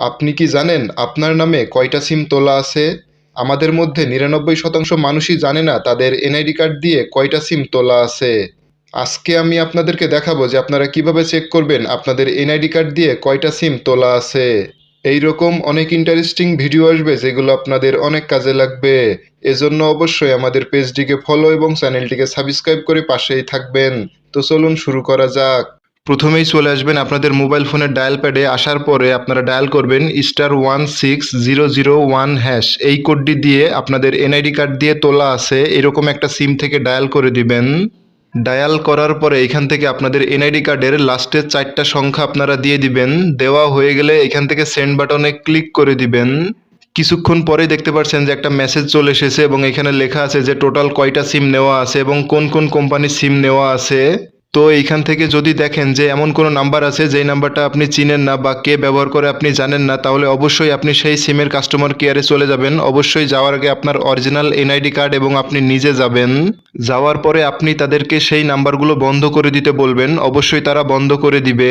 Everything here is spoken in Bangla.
আপনি কি জানেন আপনার নামে কয়টা সিম তোলা আছে? আমাদের মধ্যে নিরানব্বই শতাংশ মানুষই জানে না তাদের এনআইডি কার্ড দিয়ে কয়টা সিম তোলা আছে। আজকে আমি আপনাদেরকে দেখাবো যে আপনারা কীভাবে চেক করবেন আপনাদের এনআইডি কার্ড দিয়ে কয়টা সিম তোলা আছে। এই রকম অনেক ইন্টারেস্টিং ভিডিও আসবে যেগুলো আপনাদের অনেক কাজে লাগবে। এজন্য অবশ্যই আমাদের পেজটিকে ফলো এবং চ্যানেলটিকে সাবস্ক্রাইব করে পাশেই থাকবেন। তো চলুন শুরু করা যাক। প্রথমেই চলে আসবেন আপনাদের মোবাইল ফোনের ডায়াল প্যাডে। আসার পরে আপনারা ডায়াল করবেন star one six zero zero one hash. এই কোডটি দিয়ে আপনাদের এনআইডি কার্ড দিয়ে তোলা আছে। এরকম একটা সিম থেকে ডায়াল করে দিবেন। ডায়াল করার পরে এখান থেকে আপনাদের এনআইডি কার্ডের লাস্টের চারটা সংখ্যা আপনারা দিয়ে দিবেন। দেওয়া হয়ে গেলে এখান থেকে সেন্ড বাটনে ক্লিক করে দিবেন। কিছুক্ষণ পরে দেখতে পাচ্ছেন যে একটা মেসেজ চলে এসেছে এবং এখানে লেখা আছে যে টোটাল কয়টা সিম নেওয়া আছে এবং কোন কোন কোম্পানির সিম নেওয়া আছে। তো এইখান থেকে যদি দেখেন যে এমন কোনো নাম্বার আছে, যেই নাম্বারটা আপনি চিনেন না বা কে ব্যবহার করে আপনি জানেন না, তাহলে অবশ্যই আপনি সেই সিমের কাস্টমার কেয়ারে চলে যাবেন। অবশ্যই যাওয়ার আগে আপনার অরিজিনাল এনআইডি কার্ড এবং আপনি নিজে যাবেন। যাওয়ার পরে আপনি তাদেরকে সেই নাম্বারগুলো বন্ধ করে দিতে বলবেন। অবশ্যই তারা বন্ধ করে দিবে।